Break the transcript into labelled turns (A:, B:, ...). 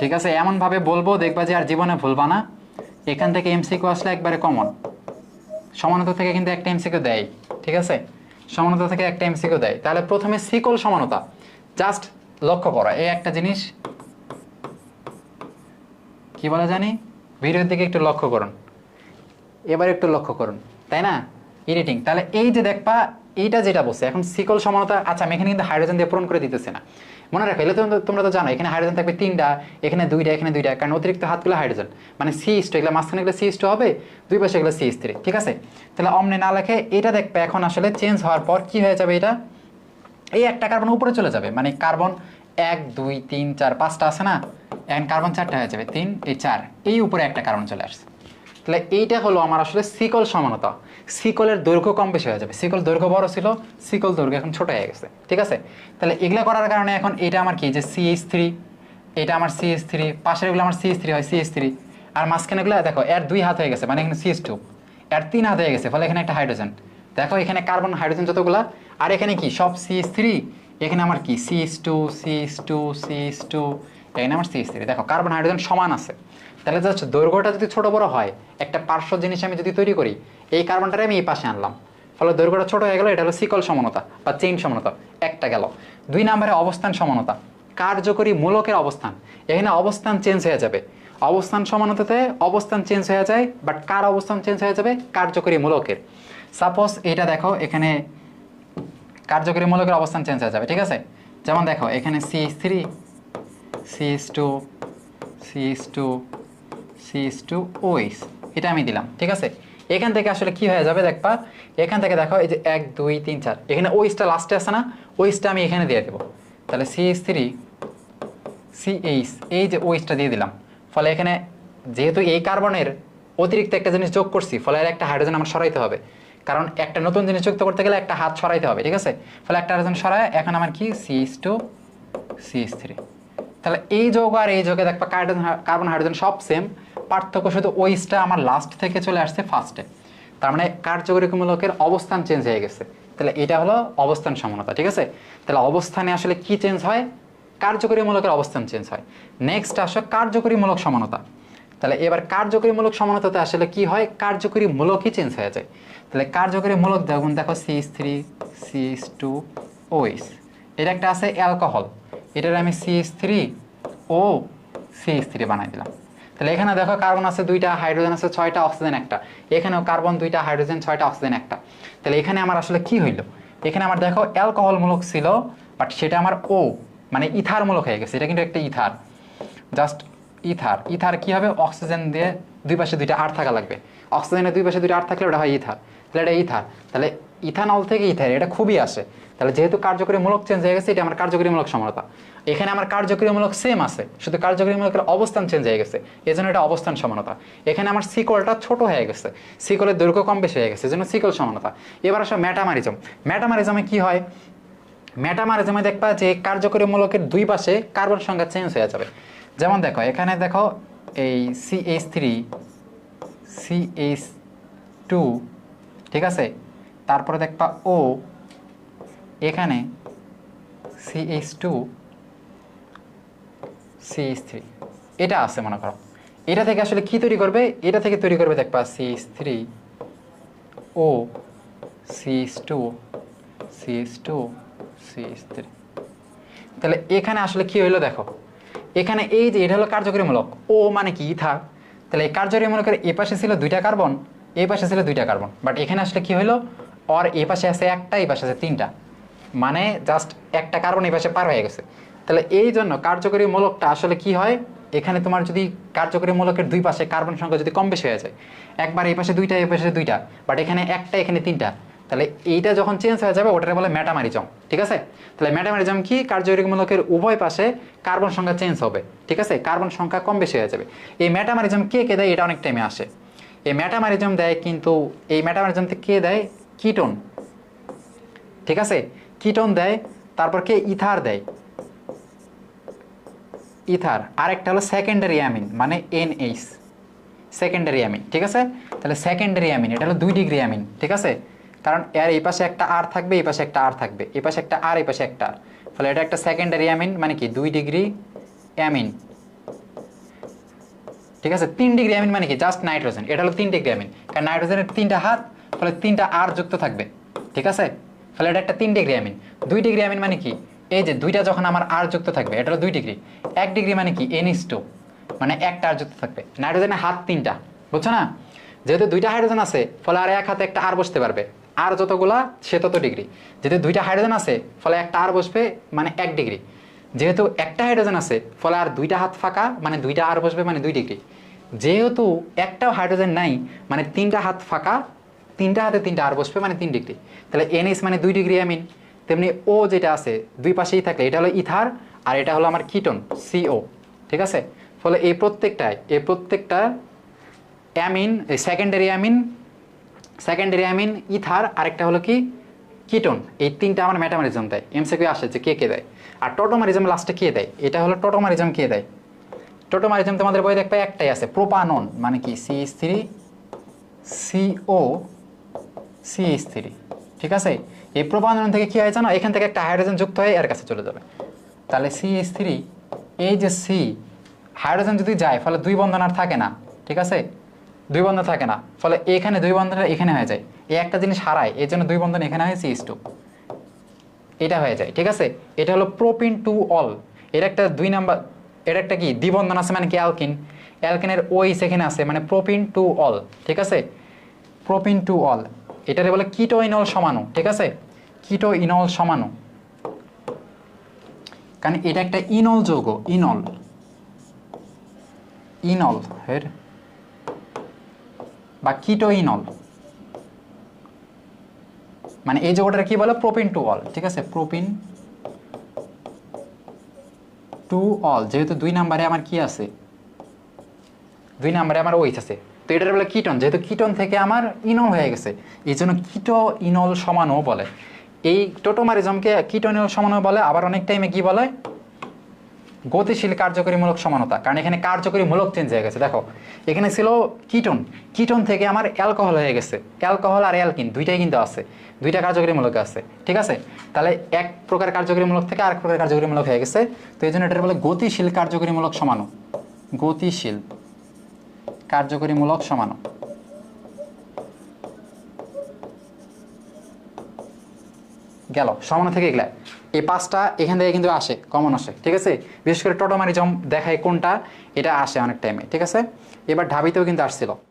A: ঠিক আছে, এমনভাবে বলব, দেখবা যে আর জীবনে ভুলবা না। এখান থেকে এমসিকিউ আসলে একবারে কমন সমানতা থেকে কিন্তু একটা এমসিকিউ দেয়, ঠিক আছে? সমানতা থেকে একটা এমসিকিউ দেয়। তাহলে প্রথমে সিকল সমানতা। জাস্ট লক্ষ্য করো, এই একটা জিনিস। কি বলা জানি? ভিডিওর দিকে একটু লক্ষ্য করুন। এবার একটু লক্ষ্য করুন, তাই না? ইরিটিং তাহলে এই যে দেখবা এইটা যেটা বলছে, এখন সিকল সমানতা আচ্ছা আমি এখানে কিন্তু হাইড্রোজেন দিয়ে পূরণ করে দিতেছি না। মনে রাখো তো তোমরা তো জানো, এখানে হাইড্রোজেন থাকবে তিনটা, এখানে দুইটা এখানে দুইটা, কারণ অতিরিক্ত হাতগুলো হাইড্রোজেন মানে সি ইস্ট এগুলো মাঝখানে এগুলো সি ইস্ট হবে, দুই পাশে এগুলো সি থ্রি ঠিক আছে? তাহলে অমনে না লেখে এটা দেখবে, এখন আসলে চেঞ্জ হওয়ার পর কি হয়ে যাবে এটা? এই একটা কার্বন উপরে চলে যাবে মানে কার্বন এক, দুই, তিন, চার, পাঁচটা আছে না? এখন কার্বন চারটা হয়ে যাবে, তিন, এই চার, এই উপরে একটা কার্বন চলে আসছে। তাহলে এইটা হলো আমার আসলে সিকল সমানতা। সিকলের দৈর্ঘ্য কম বেশি হয়ে যাবে। সিকল দৈর্ঘ্য বড় ছিল, সিকল দৈর্ঘ্য এখন ছোট হয়ে গেছে। ঠিক আছে? তাহলে এগুলা করার কারণে এখন এটা আমার কি? যে সিএইচ থ্রি এটা আমার সিএইচ থ্রি পাশের এগুলো আমার সিএইচ থ্রি হয় সিএইচ থ্রি আর মাঝখানে এগুলো, দেখো, এর দুই হাত হয়ে গেছে মানে এখানে সিএস টু এর তিন হাত হয়ে গেছে, ফলে এখানে একটা হাইড্রোজেন দেখো, এখানে কার্বন হাইড্রোজেন যতগুলা, আর এখানে কি? সব সিএস থ্রি এখানে আমার কি? CS two CS two CS two এখানে আমার সিএস থ্রি দেখো, কার্বন, হাইড্রোজেন সমান আছে। তাহলে জাস্ট দৈর্ঘ্যটা যদি ছোট বড় হয়, একটা পার্শ্ব জিনিস আমি যদি তৈরি করি, এই কার্বনটারে আমি এই পাশে আনলাম। ফলে দৈর্ঘ্যটা ছোট হয়ে গেল, এটা হলো সিকল সমানতা বা চেইন সমানতা। একটা গেল। দুই নম্বরে অবস্থান সমানতা। কার্যকরী মূলকের অবস্থান। এখানে অবস্থান চেঞ্জ হয়ে যাবে। অবস্থান সমানতাতে অবস্থান চেঞ্জ হয়ে যায় বাট কার অবস্থান চেঞ্জ হয়ে যাবে? কার্যকরী মূলকের। সাপোজ এটা দেখো, এখানে কার্যকরী মূলকের অবস্থান চেঞ্জ হয়ে যাবে, ঠিক আছে? যেমন দেখো, এখানে C three CS two CS two CS two ওইস এটা আমি দিলাম, ঠিক আছে? এখান থেকে আসলে কি হয়ে যাবে দেখবা? এখান থেকে দেখো, এই যে এক, দুই, তিন, চার, এখানে ওইসটা লাস্টে আছে না ওইসটা আমি এখানে দিয়ে দেবো। তাহলে সিএস থ্রি সিএইচ এই যে ওইসটা দিয়ে দিলাম। ফলে এখানে যেহেতু এই কার্বনের অতিরিক্ত একটা জিনিস যোগ করছি, ফলে একটা হাইড্রোজেন আমার সরাইতে হবে। কারণ একটা নতুন জিনিস যুক্ত করতে গেলে একটা হাত সরাইতে হবে, ঠিক আছে? ফলে একটা হাইড্রোজেন সরায়, এখন আমার কি? সিএইচ টু সিএইচ থ্রি তাহলে এই যোগ আর এই যৌগে দেখবা কার্বন কার্বন হাইড্রোজেন সব সেম পার্থক্য শুধু ওইসটা আমার লাস্ট থেকে চলে আসছে ফার্স্টে তার মানে কার্যকরীমূলকের অবস্থান চেঞ্জ হয়ে গেছে। তাহলে এটা হলো অবস্থান সমানতা, ঠিক আছে? তাহলে অবস্থানে আসলে কি চেঞ্জ হয়? কার্যকরীমূলকের অবস্থান চেঞ্জ হয়। নেক্সট আসো কার্যকরীমূলক সমানতা। তাহলে এবার কার্যকরীমূলক সমানতাতে আসলে কি হয়? কার্যকরী মূলকই চেঞ্জ হয়ে যায়। তাহলে কার্যকরী মূলক দেখুন, দেখো সিএস থ্রি সিএস টু ওইস এটা একটা আছে অ্যালকোহল এটার আমি CS three O CS three বানাই দিলাম। তাহলে এখানে দেখো কার্বন আছে দুইটা হাইড্রোজেন আছে ছয়টা অক্সিজেন একটা। এখানেও কার্বন দুইটা হাইড্রোজেন ছয়টা অক্সিজেন একটা। তাহলে এখানে আমার আসলে কি হইল? এখানে আমার দেখো অ্যালকোহল মূলক ছিল বাট সেটা আমার ও মানে ইথার মূলক হয়ে গেছে। এটা কিন্তু একটা ইথার। Just ether. ইথার কি হবে? অক্সিজেন দিয়ে দুই পাশে দুইটা আর থাকা লাগবে। অক্সিজেনের দুই পাশে দুইটা আর থাকলে ওটা হয় ইথার। তাহলে এটা ইথার। তাহলে ইথানল থেকে ইথার এটা খুবই আসে। তাহলে যেহেতু কার্যকরী মূলক চেঞ্জ হয়ে গেছে, এটা আমার কার্যকরী মূলক সমানতা। এখানে আমার কার্যকরী মূলক সেম আছে, শুধু কার্যকরী মূলকের অবস্থান চেঞ্জ হয়ে গেছে। এই জন্য এটা অবস্থান সমানতা। এখানে আমার সিকলটা ছোট হয়ে গেছে। সিকলের দৈর্ঘ্য কম বেশি হয়ে গেছে এই জন্য সিকল সমানতা। এবার আসো ম্যাটামারিজম ম্যাটামারিজমে কি হয়? ম্যাটামারিজমে দেখবা যে কার্যকরী মূলকের দুই পাশে কার্বন সংখ্যা চেঞ্জ হয়ে যাবে। যেমন দেখো, এখানে দেখো এই সিএইচ থ্রি সিএইচ টু ঠিক আছে? তারপরে দেখবা ও এখানে সিএইচ টু সিএইচ থ্রি এটা আছে, মনে করো। এটা থেকে আসলে কি তৈরি করবে? এটা থেকে তৈরি করবে দেখবা CH three O CH two CH two CH three তাহলে এখানে আসলে কি হইল দেখো? এখানে এই যে এটা হলো কার্যকরীমূলক ও মানে কি ইথার তাহলে এই কার্যকরীমূলকের এ পাশে ছিল দুইটা কার্বন এই পাশে ছিল দুইটা কার্বন। বাট এখানে আসলে কি হইল? ওর এ পাশে আছে একটা এই পাশে আছে তিনটা। মানে জাস্ট একটা কার্বন এই পাশে পার হয়ে গেছে। তাহলে এই জন্য কার্যকরী মূলকটা আসলে কি হয়? এখানে তোমার যদি কার্যকরী মূলকের দুই পাশে কার্বন সংখ্যা যদি কম বেশি হয়ে যায়, একবার এই পাশে দুইটা এই পাশে দুইটা, বাট এখানে একটা, এখানে তিনটা তাহলে এইটা যখন চেঞ্জ হয়ে যাবে, ওটাকে বলে ম্যাটামারিজম ঠিক আছে? তাহলে ম্যাটামারিজম কি? কার্যকরীমূলকের উভয় পাশে কার্বন সংখ্যা চেঞ্জ হবে, ঠিক আছে? কার্বন সংখ্যা কম বেশি হয়ে যাবে। এই ম্যাটামারিজম কে কে দেয়? এটা অনেক টাইমে আসে। এই ম্যাটামারিজম দেয় কিন্তু, এই ম্যাটামারিজম কে দেয়? কিটোন, ঠিক আছে? কিটোন দেয়, তারপর কে? ইথার দেয়। ইথার, আরেকটা হলো সেকেন্ডারি অ্যামিন মানে এনএইচ সেকেন্ডারি অ্যামিন ঠিক আছে? তাহলে সেকেন্ডারি অ্যামিন এটা হলো দুই ডিগ্রি অ্যামিন ঠিক আছে? কারণ এর এই পাশে একটা আর থাকবে, এই পাশে একটা আর থাকবে, এই পাশে একটা আর এই পাশে একটা আর ফলে এটা একটা সেকেন্ডারি অ্যামিন মানে কি, দুই ডিগ্রি অ্যামিন ঠিক আছে? তিন ডিগ্রি অ্যামিন মানে কি জাস্ট নাইট্রোজেন এটা হলো তিন ডিগ্রি অ্যামিন কারণ নাইট্রোজেনের তিনটা হাত, ফলে তিনটা আর যুক্ত থাকবে। ঠিক আছে? ফলে এটা একটা তিন ডিগ্রি অ্যামিন দুই ডিগ্রি অ্যামিন মানে কি, এই যে দুইটা যখন আমার আর যুক্ত থাকবে, এটা হলো দুই ডিগ্রি এক ডিগ্রি মানে কি এনইস টু মানে একটা আর যুক্ত থাকবে। নাইট্রোজেনের হাত তিনটা। বুঝছ না? যেহেতু দুইটা হাইড্রোজেন আছে, ফলে আর এক হাতে একটা আর বসতে পারবে। আর যতগুলা, সে তত ডিগ্রি যেহেতু দুইটা হাইড্রোজেন আছে, ফলে একটা আর বসবে মানে এক ডিগ্রি যেহেতু একটা হাইড্রোজেন আছে, ফলে আর দুইটা হাত ফাঁকা মানে দুইটা আর বসবে মানে দুই ডিগ্রি যেহেতু একটাও হাইড্রোজেন নাই মানে তিনটা হাত ফাঁকা, তিনটা হাতে তিনটা আর বসবে মানে তিন ডিগ্রি তাহলে এনএস মানে দুই ডিগ্রি অ্যামিন তেমনি ও যেটা আছে, দুই পাশেই থাকলে, এটা হলো ইথার আর এটা হলো আমার কিটন সিও ঠিক আছে? ফলে এই প্রত্যেকটায়, এই প্রত্যেকটা amine secondary amine secondary amine ether আরেকটা হলো কি? কিটোন এই তিনটা আমার মেটামারিজম দেয়। এমসিকিউ আসে যে কে কে দেয়। আর টোটোমারিজম লাস্টে কে দেয়? এটা হলো টোটোমারিজম কে দেয়? টোটোমারিজম তোমাদের বই দেখবে একটাই আছে প্রোপানন মানে কি? C three CO C three ঠিক আছে? এই প্রোপানন থেকে কি হয় জানো? এখান থেকে একটা হাইড্রোজেন যুক্ত হয়ে এর কাছে চলে যাবে। তাহলে সি থ্রি এই যে সি হাইড্রোজেন যদি যায়, ফলে দুই বন্ধন আর থাকে না। ঠিক আছে? দুই বন্ধন থাকে না। ফলে এখানে দুই বন্ধন এখানে হয়ে যায়। এই একটা জিনিস হারায় এই জন্য দুই বন্ধন এখানে হয় সিএস টু এটা হয়ে যায়, ঠিক আছে? এটা হলো প্রোপিন টু অল এর একটা দুই নাম্বার, এর একটা কি? দ্বিবন্ধন আছে মানে কি? অ্যালকিন অ্যালকিনের ওই সেখানে আছে মানে প্রোপিন টু অল ঠিক আছে? প্রোপিন টু অল এটারে বলে কিটো ইনল সমাণু ঠিক আছে? কিটো ইনল সমাণু কারণ এটা একটা ইনল যৌগ ইনল ইনল এর বা কিটো ইনল মানে এই যৌগটা কি বলে? প্রোপিন টু অল ঠিক আছে? প্রোপিন টু অল যেহেতু দুই নাম্বারে আমার কি আছে? দুই নাম্বারে আমার ওইচ আছে। তো এটার বলে কিটন যেহেতু কিটন থেকে আমার ইনল হয়ে গেছে, এই জন্য কিটো ইনল সমানও বলে। এই টোটোমারিজমকে কিটো ইনল সমানও বলে, আবার অনেক টাইমে কি বলে? গতিশীল কার্যকরীমূলক সমানতা, কারণ এখানে কার্যকরীমূলক চেঞ্জ হয়ে গেছে। দেখো, এখানে ছিল কিটন কিটন থেকে আমার অ্যালকোহল হয়ে গেছে। অ্যালকোহল আর অ্যালকিন দুইটাই কিন্তু আছে। দুইটা কার্যকরীমূলক আছে, ঠিক আছে? তাহলে এক প্রকার কার্যকরীমূলক থেকে আরেক প্রকার কার্যকরীমূলক হয়ে গেছে। তো এই জন্য এটার বলে গতিশীল কার্যকরীমূলক সমানু গতিশীল কার্যকরীমূলক সমানু গেল সমান থেকে এগুলা এই পাঁচটা এখান থেকে কিন্তু আসে কমন আসে, ঠিক আছে? বিশেষ করে টোটোমারিজম দেখায় কোনটা, এটা আসে অনেক টাইমে ঠিক আছে? এবার ঢাবিতেও কিন্তু আসছিল।